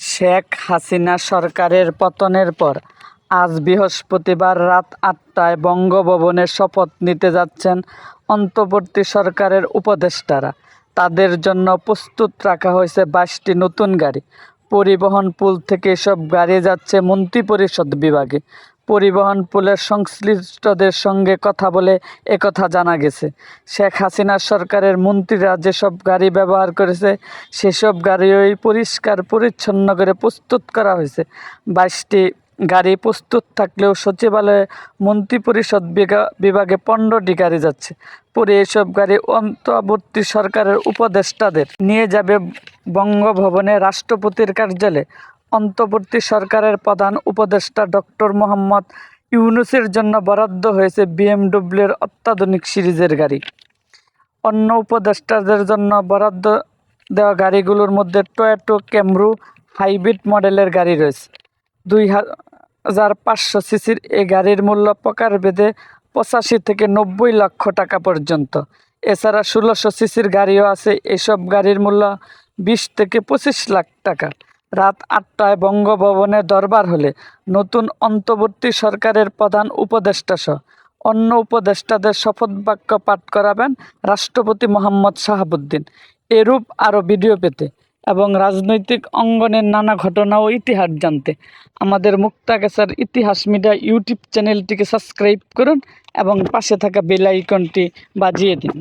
শেখ হাসিনা সরকারের পতনের পর আজ বৃহস্পতিবার রাত আটটায় বঙ্গভবনে শপথ নিতে যাচ্ছেন অন্তর্বর্তী সরকারের উপদেষ্টারা। তাদের জন্য প্রস্তুত রাখা হয়েছে বাইশটি নতুন গাড়ি। পরিবহন পুল থেকে সব গাড়ি যাচ্ছে মন্ত্রিপরিষদ বিভাগে। পরিবহন পুলের সংশ্লিষ্টদের সঙ্গে কথা বলে একথা জানা গেছে। শেখ হাসিনা সরকারের মন্ত্রীরা যেসব গাড়ি ব্যবহার করেছে, সেসব গাড়িই পরিষ্কার, পরিচ্ছন্ন করে প্রস্তুত করা হয়েছে। বাইশটি গাড়ি প্রস্তুত থাকলেও সচিবালয়ে মন্ত্রিপরিষদ বিগা- বিভাগে পনেরোটি গাড়ি যাচ্ছে। পরে এসব গাড়ি অন্তর্বর্তী সরকারের উপদেষ্টাদের নিয়ে যাবে বঙ্গভবনে রাষ্ট্রপতির কার্যালয়ে অন্তর্বর্তী সরকারের প্রধান উপদেষ্টা ডক্টর মোহাম্মদ ইউনুসের জন্য বরাদ্দ হয়েছে বিএমডব্লিউর অত্যাধুনিক সিরিজের গাড়ি। অন্য উপদেষ্টাদের জন্য বরাদ্দ দেওয়া গাড়িগুলোর মধ্যে টয়োটো ক্যামরু হাইব্রিড মডেলের গাড়ি রয়েছে। দুই হাজার পাঁচশো সিসির এই গাড়ির মূল্য প্রকারভেদে পঁচাশি থেকে নব্বই লক্ষ টাকা পর্যন্ত। এছাড়া ষোলোশো সিসির গাড়িও আছে। এসব গাড়ির মূল্য বিশ থেকে পঁচিশ লাখ টাকা। রাত আটটায় বঙ্গভবনে দরবার হলে নতুন অন্তর্বর্তী সরকারের প্রধান উপদেষ্টা সহ অন্য উপদেষ্টাদের শপথ বাক্য পাঠ করাবেন রাষ্ট্রপতি মোহাম্মদ শাহাবুদ্দিন। এরূপ আরও ভিডিও পেতে এবং রাজনৈতিক অঙ্গনের নানা ঘটনা ও ইতিহাস জানতে আমাদের মুক্তাগাছার ইতিহাস মিডিয়া ইউটিউব চ্যানেলটিকে সাবস্ক্রাইব করুন এবং পাশে থাকা বেল আইকনটি বাজিয়ে দিন।